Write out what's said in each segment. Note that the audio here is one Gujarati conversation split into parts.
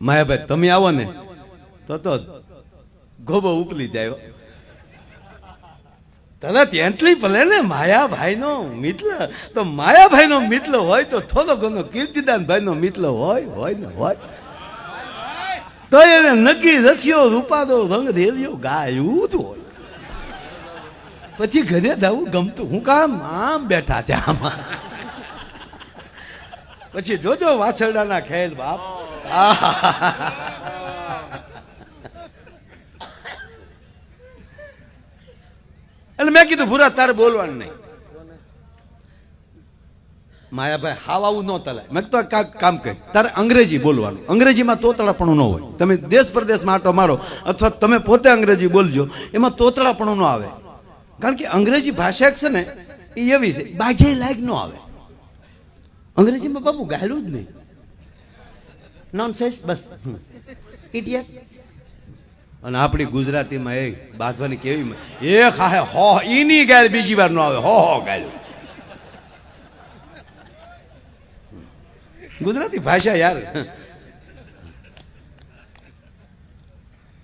માયાભાઈ, તમે આવો ને. તો તો ગોબો ઉપલી જાય. તરત એટલી ભલે ને માયાભાઈ નો મિત્ર. તો માયાભાઈ નો મિત્ર હોય તો થોડો ઘણો કીર્તિદાન ભાઈ નો મિત્ર હોય હોય ને, હોય. તો એને નક્કી રખ્યો, રૂપાદો રંગ રેલ્યો, ગાયું જ હોય. પછી ઘરે જવું ગમતું. હું કામ આમ બેઠા ત્યાં આમાં. પછી જોજો વાછરડાના ખેલ બાપ. એટલે મેં કીધું, ભૂરા, તારે બોલવાનું નહીં. માયાભાઈ, હાવ આવું ન તલાય. મેં તો કામ કરી. તારે અંગ્રેજી બોલવાનું. અંગ્રેજીમાં તોતળાપણું ન હોય. તમે દેશ પ્રદેશમાં આટો મારો, અથવા તમે પોતે અંગ્રેજી બોલજો, એમાં તોતળાપણું ન આવે. કારણ કે અંગ્રેજી ભાષા છે ને, એ એવી છે, બાજે લાયક ન આવે. અંગ્રેજીમાં બાબુ ગાયલું જ નહીં. નોન બસ. ઇડિયટ અને આપણી ગુજરાતીમાં એ બાંધવાની કેવી એ ખાહે હો, ઈની ગાય બીજી વાર ન આવે, હો હો ગાય ગુજરાતી ભાષા યાર.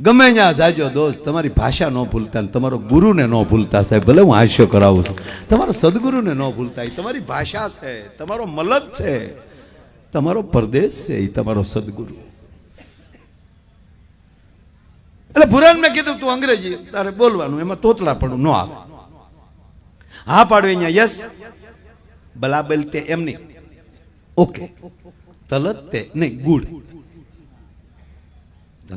ગમે ત્યાં જાજો દોસ્ત, તમારી ભાષા ન ભૂલતા તમારો ગુરુને ન ભૂલતા સાહેબ, ભલે હું હાસ્ય કરાવું છું. તમારો સદગુરુને ન ભૂલતા તમારી ભાષા છે, તમારો મલક છે. તમારો પરદેશ છે એ તમારો સદગુરુ. એટલે ભુરાન મેં કીધું તું અંગ્રેજી, તારે બોલવાનું, એમાં તોતળાપણું ન આવે. હા પાડો અહીંયા, યસ. બલાબલ તે એમ નહીં. ઓકે. તલત તે, નહીં, ગુડ.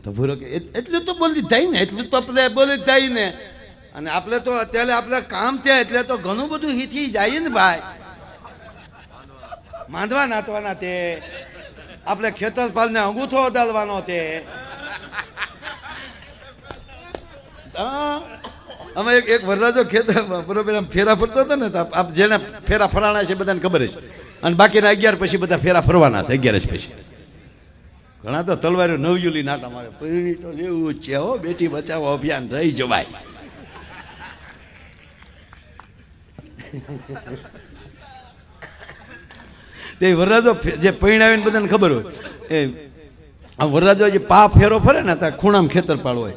તો ભૂરો કે એટ- એટલું તો બોલી થાય ને, એટલું તો આપણે બોલી થાય ને. અને આપણે તો અત્યારે આપણે કામ છે, એટલે તો ઘણું બધું હીથી જાય ને ભાઈ. માંડવા નાતવાના તે. આપણે ખેતર પાલને અંગૂઠો અડાડવાનો તે. અમે એક એક વરરાજો ખેતર બરોબર આમ ફેરા ફરતો હતો ને આપ જેને ફેરા ફરાણા છે બધાને ખબર છે અને બાકીના અગિયાર પછી બધા ફેરા ફરવાના છે, અગિયાર જ પછી. ઘણા તો તલવારો નવયુલી નાટા મારે પછી તો એવું છે હો, બેટી બચાવો અભિયાન, રહી જવાય. તે વરરાજો જે જે પૈણાવીને બધાને ખબર હોય. એ વરરાજો જે પા ફેરો ફરે ને, ત્યાં ખૂણામાં ખેતર પાડ હોય.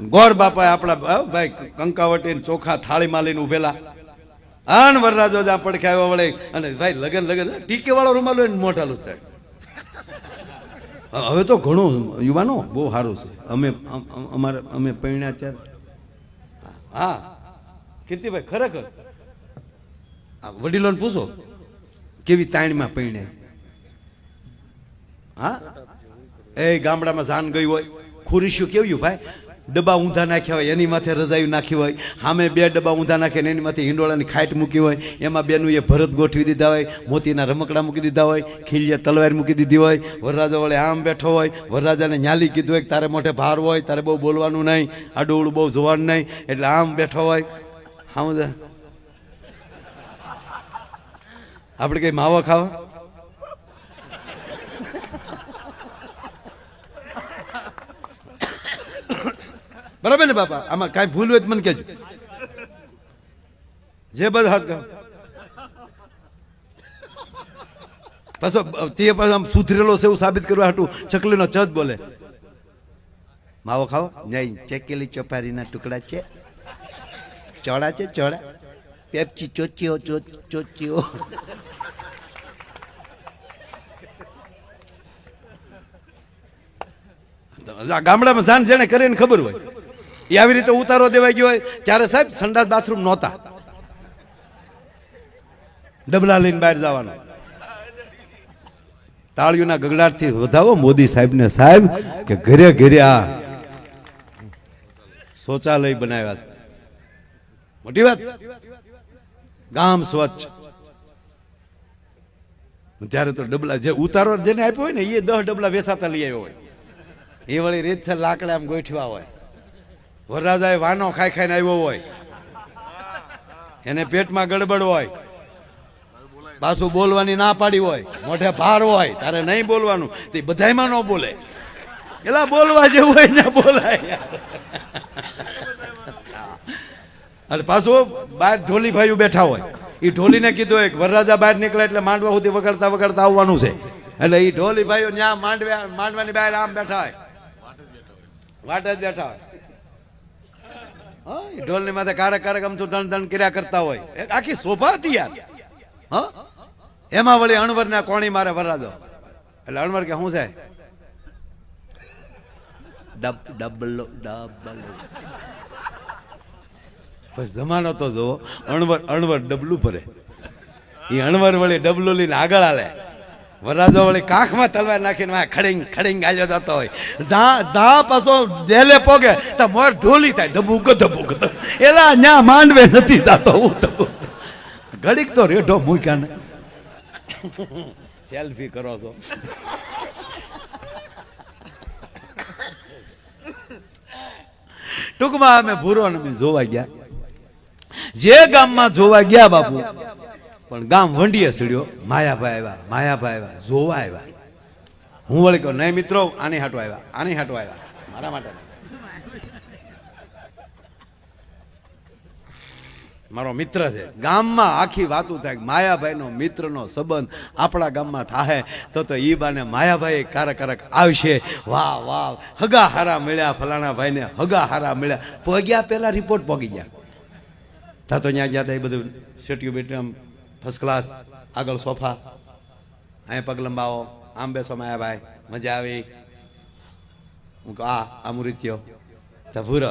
ગોર બાપા આપણા ભાઈ કંકાવટી ચોખા થાળીમાં લઈને ઉભેલા. આન વરરાજો જ્યાં પડખે આવ્યા વળે, અને ભાઈ, લગન લગન ટીકે વાળો રૂમાલ હોય ને મોટા થાય હવે તો ઘણું યુવાનો બહુ સારું છે. અમે, અમ- અમ- અમારે, અમે પૈણ્યા ત્યારે હા. કીર્તિભાઈ, ખરેખર. વડીલોને પૂછો. કેવી તાણીમાં પીણે? હા? એ ગામડામાં જાન ગઈ હોય ખુરીશું કેવું ભાઈ? ડબ્બા ઊંધા નાખ્યા હોય, એની માથે રજાયું નાખી હોય, સામે બે ડબ્બા ઊંધા નાખે ને એની માથે હિંડોળાની ખાટ મૂકી હોય, એમાં બેનું એ ભરત ગોઠવી દીધા હોય, મોતીના રમકડા મૂકી દીધા હોય ખીલીએ તલવાર મૂકી દીધી હોય, વરરાજા વળે આમ બેઠો હોય, વરરાજાને ન્યાલી કીધું હોય તારે મોઢે ભાર હોય, તારે બહુ બોલવાનું નહીં આડું બહુ જોવાનું નહીં. એટલે આમ બેઠો હોય. આમ બધા આપણે કઈ માવો ખાવા? બરાબર ને બાપા? આમાં કાંઈ ભૂલ હોય તો મને કહેજો. જે બધા હાથ કહો પાછો, તે પાછો આમ સુધરેલો છે એવું સાબિત કરવા હાટું ચકલીનો ચજ બોલે. માવો ખાવો? નહીં, ચેકેલી ચોપારીના ટુકડા છે. ચોળા છે, ચોળા. પેપ્ચી ચોચીઓ ચો- ગામડામાં જાણ જેને કરીને ખબર હોય. એ આવી રીતે ઉતારો દેવાઈ ગયો હોય. ત્યારે સાહેબ, સંડાસ બાથરૂમ નહોતા. ડબલા લઈને બહાર જવાનું. તાળીઓના ગગડાટથી વધાવો મોદી સાહેબને સાહેબ, કે ઘરે ઘરે આ શૌચાલય બનાવ્યા મોટી વાત. ગામ સ્વચ્છ. ત્યારે તો ડબલા જે ઉતારો જેને આપ્યો હોય ને એ દસ ડબલા વેસાતા લઈ આવ્યો હોય. એ વળી રીત છે લાકડા આમ ગોઠવા હોય. વરરાજાએ વાનો ખાઈ ખાઈને આવ્યો હોય. એને પેટમાં ગડબડ હોય. પાછું બોલવાની ના પાડી હોય. મોઢે ભાર હોય. તારે નહીં બોલવાનું. તે બધાયમાં ન બોલે. એલા બોલવા જેવું હોય ને બોલાય. અને પાછું બહાર ઢોલીભાઈઓ બેઠા હોય. એ ઢોલીને કીધું હોય કે વરરાજા બહાર નીકળે એટલે માંડવા સુધી વગાડતા વગાડતા આવવાનું છે. એટલે એ ઢોલીભાઈ ત્યાં માંડવા માંડવાની બહાર આમ બેઠા હોય. વાટ જ બેઠા હોય. ઢોલની માથે કારક કારક આમ તો દણ દણ કર્યા કરતા હોય. આખી શોભા હતી યાર. એમાં વળી અણવર ના કોણી મારે વરરાજો. એટલે અણવર કે શું છે? ડબ, ડબલો ડબલો. પછી જમાનો તો જોવો અણવર અણવર ડબલું ભરે. એ અણવર વળી ડબલું લઈને આગળ હાલે. વરાજો વળી કાંખમાં તલવાર નાખીને ખડીંગ ખડીંગ ગાલ્યો જતો હોય. જા જા પાછો દેલે પોગે, તો મોર ઢોલી થાય, ધબુક ધબુક. એલા ન્યા માંડવે નથી જાતો, હું ધબુક. ઘડીક તો રેઢો મૂક્યા ને સેલ્ફી કરો છો. ટૂંકમાં અમે ભૂરો ને જોવા ગયા. જે ગામમાં જોવા ગયા બાપુ, પણ ગામ વંડીએ સડ્યો માયાભાઈ આવ્યા માયાભાઈ આવ્યા, જોવા આવ્યા. હું વળી કહું, નહીં મિત્રો, આની હાટો આવ્યા, આની હાટો આવ્યા, મારા માટે મારો મિત્ર છે. ગામમાં આખી વાતું થાય માયાભાઈનો મિત્રનો સંબંધ આપણા ગામમાં થાય તો તો ઈ બાને માયાભાઈ કારક કારક આવશે. વાહ વાહ. હગા હારા મળ્યા ફલાણા ભાઈને હગા હારા મળ્યા. પગ્યા પહેલા રિપોર્ટ પગી ગયા. તા તો ત્યાં ગયા તા એ બધું સેટ્યું બેટ્યું આમ ફર્સ્ટ ક્લાસ આગળ સોફા, અહીંયા પગ લંબાવો, આમ બેસો માયાભાઈ મજા આવી. હું આ તો ભૂરો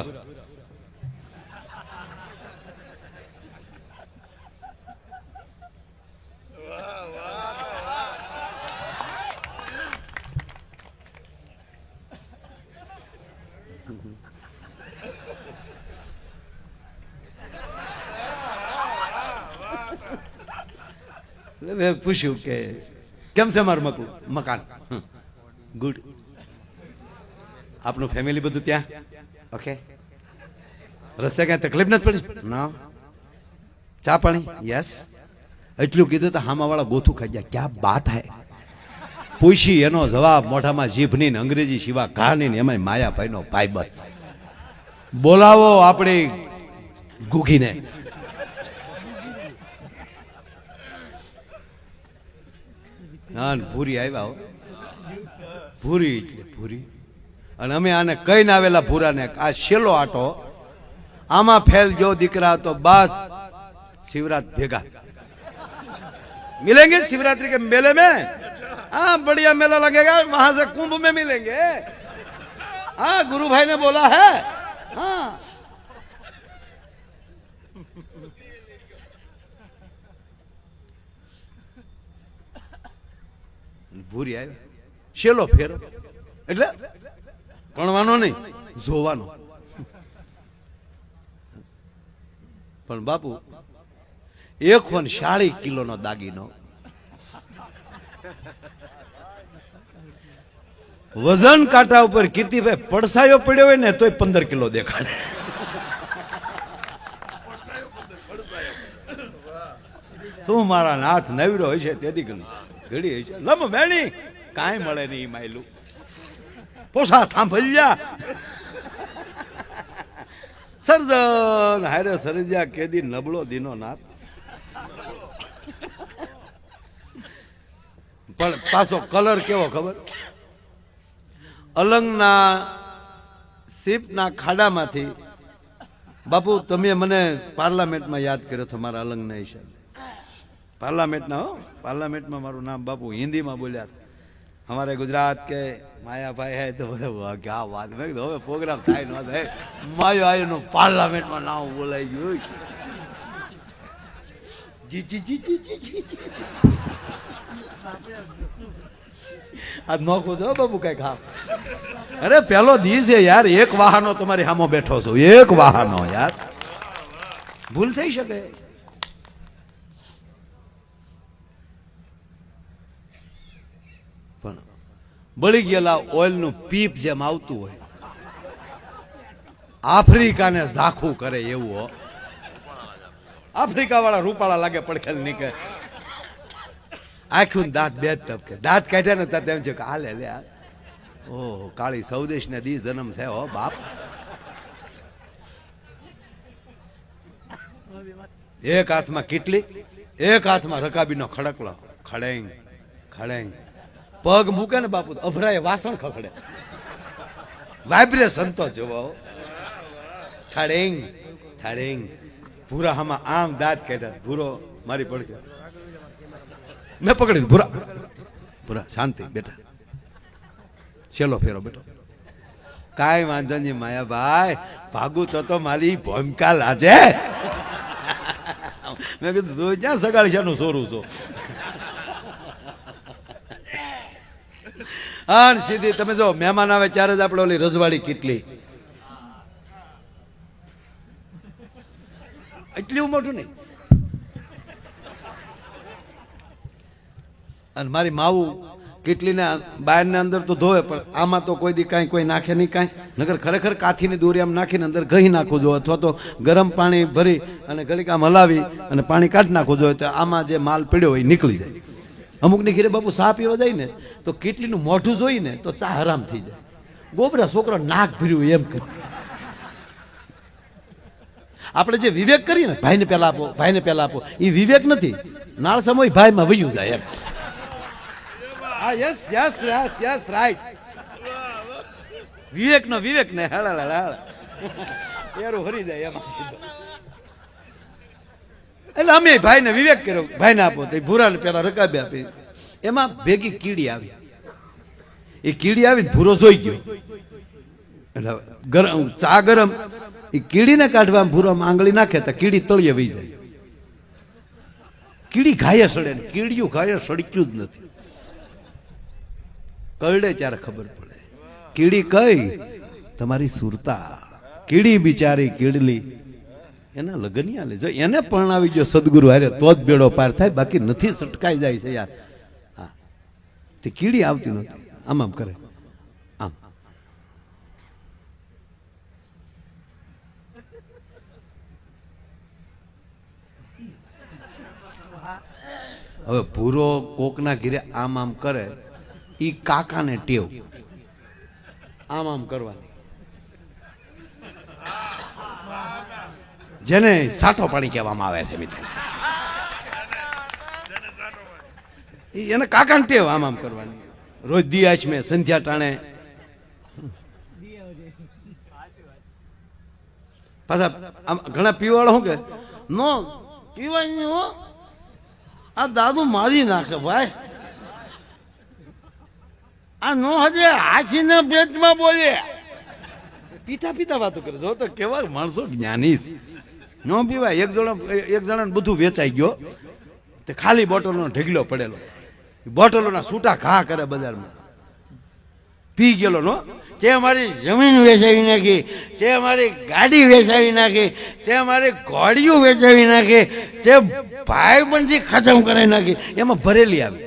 એટલે મેં પૂછ્યું કે કેમ છે મારું મકું? મકાન. ગુડ આપનું ફેમિલી બધું ત્યાં? ઓકે રસ્તે ક્યાં તકલીફ નથી પડી? ના ચા પાણી? યસ એટલું કીધું તો હામાવાળા ગોથું ખાઈ ગયા. ક્યાં બાત હે? પૂછી એનો જવાબ મોઢામાં જીભની ને અંગ્રેજી સિવા કહાની ને એમાંય માયાભાઈનો ભાઈબંધ. બોલાવો આપણી ગુગીને ને ભૂરી આવ્યા હો ભૂરી એટલે ભૂરી અને અમે આને કહીને આવેલા ભૂરાને કે આ છેલ્લો આટો આમાં ફેલ જો દીકરા તો બસ શિવરાત ભેગા मिलेंगे शिवरात्रि के मेले में हाँ बढ़िया मेला लगेगा वहां से कुंभ में मिलेंगे हाँ गुरु भाई ने बोला है हाँ ભૂરી આવી. શેલો ફેરો. એટલે? ભણવાનો નહીં. જોવાનો. પણ બાપુ, એક વન શાળી કિલોનો દાગીનો. વજન કાંટા ઉપર કીર્તિભાઈ પડસાયો પડ્યો હોય ને તોય પંદર કિલો દેખાડે. શું મારા નાથ નવરો હોય છે તેથી ઘણી ઘડી છે. લમ મેણી કાંઈ મળે નહીં માયલું. પોસા થાંભલ્યા. સર્જન, હારે સરજ્યા કેદી નબળો દીનો નાથ. પણ પાછો કલર કેવો ખબર? અલંગના સીપના ખાડામાંથી, બાપુ, તમે મને પાર્લામેન્ટમાં યાદ કર્યો તમારા મારા અલંગના હિસાબે. પાર્લામેન્ટના હો? પાર્લામેન્ટમાં મારું નામ બાપુ હિન્દીમાં બોલ્યા હતા અમારે ગુજરાત કે માયાભાઈ હે તો બધા વાત. મેં કીધું, હવે પ્રોગ્રામ થાય ન થાય. માયો આયુનું પાર્લામેન્ટમાં નામ બોલાઈ ગયું જી જી જી જી જી જી જી આ નોખું છો બાપુ કઈ ખા અરે, પેલો દી છે યાર, એક વાહનો તમારી સામો બેઠો છો. એક વાહનો યાર. ભૂલ થઈ શકે. બળી ગયેલા ઓઇલનું પીપ જેમ આવતું હોય. આફ્રિકાને ઝાખું કરે એવું, હો. આફ્રિકા વાળા રૂપાળા લાગે પડખેલ નીકળે. આખું દાંત બે જ તબકે. દાંત કાઢ્યા ને ત્યાં તેમ છે કે હાલે, લે. ઓહો, કાળી સૌદેશ ને દી જન્મ છે, હો, બાપ. એક હાથમાં કેટલી, એક હાથમાં રકાબીનો ખડકલો. ખડેંગ ખડેંગ. પગ મૂકે ને બાપુ અભરાય, વાસણ ખખડે. વાઇબ્રેશન તો જોવો થાડેંગ થાડેંગ ભૂરા હામાં આમ દાંત કાઢ્યા, ભૂરો મારી પડકે મેં પકડીને ભૂરા. ભૂરા, શાંતિ, બેટા. છેલ્લો ફેરો, બેટો. કાંઈ વાંધો નહીં, માયાભાઈ. ભાગુ તો તો મારી ભૂમિકા લાજે. મેં કીધું, તું ક્યાં સગાડી છે સોરું છો? હા સીધી, તમે જો, મહેમાન આવે ત્યારે જ આપણે ઓલી રજવાડી કેટલી. એટલું મોટું નહીં. અને મારી માવું કેટલીને બહારના અંદર તો ધોવે, પણ આમાં તો કોઈ દી કાંઈ, કોઈ નાખે નહીં કાંઈ. નગર ખરેખર કાથીની દોરી આમ નાખીને અંદર ઘી નાખવું જોઈએ, અથવા તો ગરમ પાણી ભરી અને ઘડીક આમ હલાવી અને પાણી કાઢી નાખવું જોઈએ, તો આમાં જે માલ પીડ્યો હોય નીકળી જાય. અમુકની ઘેરે બાપુ ચા પીવા જાય ને, તો કેટલીનું મોઢું જોઈને તો ચા હરામ થઈ જાય. ગોબરા છોકરો નાક ભર્યું એમ કે આપણે જે વિવેક કરીએ ને, ભાઈને પહેલા આપો, ભાઈને પહેલા આપો એ વિવેક નથી. નાળ સમય ભાઈમાં વયું જાય એમ. હા yes yes yes yes right Vivek નો વિવેક ને હળા હળા એરું હરી જાય એમાં. એટલે અમે ભાઈને વિવેક કર્યો, ભાઈને આપો. તો ભૂરાને પેલા રકાબી આપી. એમાં ભેગી કીડી આવી. એ કીડી આવી ભૂરો જોઈ ગયો. એટલે ગરમ ચા ગરમ, એ કીડીને કાઢવા ભૂરામાં આંગળી નાખે તો કીડી તળીએ વહી જાય. કીડી ઘાયે સડે ને કીડીયું ઘાયે સડક્યું જ નથી. કરડે ત્યારે ખબર પડે. કીડી કઈ? તમારી સુરતા. કીડી બિચારી કીડલી. એના લગનિયા લે જો એને પરણાવી ગયો સદગુરુ હારે, તો જ બેડો પાર થાય. બાકી નથી, સટકાઈ જાય છે યાર. હા. તે કીડી આવતી નથી આમ આમ કરે. આમ. હવે ભૂરો કોકના ઘીરે આમ આમ કરે, ઈ કાકાને ટેવ. આમ આમ કરવાની. જેને સાઠો પાણી કહેવામાં આવે છે મિત્રો. એને કાકાને ટેવ આમ કરવાની. રોજ દિયાચ મેં, સંધ્યા ટાણે. પાછા આમ ઘણા પીવાળો શું કે, નો પીવાય નહીં હો, આ દાદુ મારી નાખે ભાઈ. આ નો હજે હાથીના પેટમાં બોલે. પીતા પીતા વાતો કરે જો તો કેવા માણસો જ્ઞાની છે. ન પીવાય. એક જણા એક જણાને બધું વેચાઈ ગયો. તે ખાલી બોટલનો ઢગલો પડેલો. બોટલોના છૂટા ઘા કરે બજારમાં. પી ગયેલો નો. તે મારી જમીન વેચાવી નાખી. તે મારી ગાડી વેચાવી નાખી. તે મારી ઘોડીઓ વેચાવી નાખી. તે ભાઈબંધી ખતમ કરાવી નાખી. એમાં ભરેલી આવી.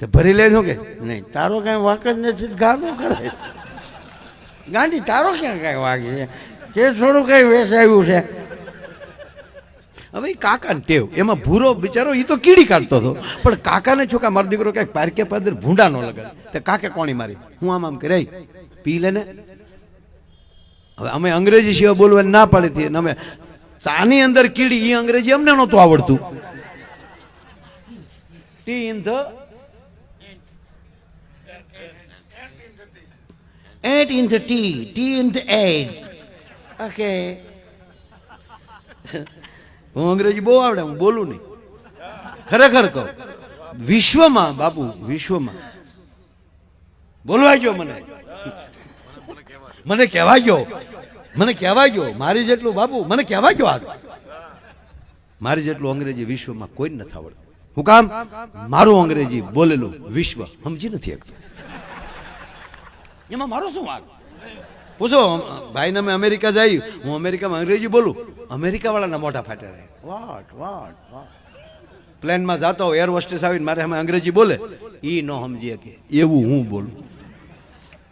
તે ભરી લે શું કે? નહીં, તારો કાંઈ વાંક જ નથી. ગાડો કરે ગાંડી તારો ક્યાં કાંઈ વાગે છે? તે થોડું કાંઈ વેચાવ્યું છે. હવે કાકાને ટેવ. એમાં ભૂરો બિચારો એ તો કીડી કાઢતો હતો. પણ કાકાને છોકરા મારો દીકરો ક્યાંક પારકે પાદર ભૂંડા ન લગાડે? તે કાકે કોણી મારી? હું આમ આમ કરે પી લે ને. હવે અમે અંગ્રેજી સિવાય બોલવા ના પાડી હતી. અમે ચાની અંદર કીડી એ અંગ્રેજી અમને નહોતું આવડતું. T in the Eight in the T T in the eight. Okay. હું અંગ્રેજી બહુ આવડે, હું બોલું નહીં. ખરેખર કહું, વિશ્વમાં, બાપુ, વિશ્વમાં. બોલવા ગયો મને. મને કહેવા ગયો મને કહેવા ગયો મારી જેટલું, બાપુ, મને કહેવા ગયો આગળ. મારી જેટલું અંગ્રેજી વિશ્વમાં કોઈ નથી આવડતું. હું કામ? મારું અંગ્રેજી બોલેલું વિશ્વ સમજી નથી શકતું. એમાં મારો શું વાંક? પૂછો ભાઈને અમે અમેરિકા જઈ હું અમેરિકામાં અંગ્રેજી બોલું. અમેરિકા વાળાના મોટા ફાટે રહે. વાટ વાટ વાટ પ્લેનમાં જતો એર હોસ્ટેસ આવીને મારે અમે અંગ્રેજી બોલે. એ ન સમજી શકે એવું હું બોલું.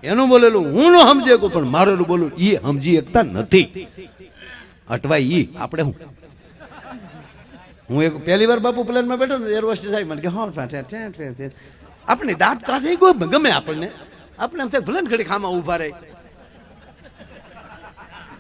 એનું બોલેલું હું ન સમજી શકું પણ મારેલું બોલું. એ સમજી શકતા નથી. અટવાય ઈ. આપણે હું? હું એક પહેલી વાર બાપુ પ્લેનમાં બેઠો ને એર હોસ્ટેસ આવી મને કે હા આપણે દાંત કાઢે ગમે આપણને. આપણે એમ થાય ભલે ઘડી ખામાં ઊભા રહે.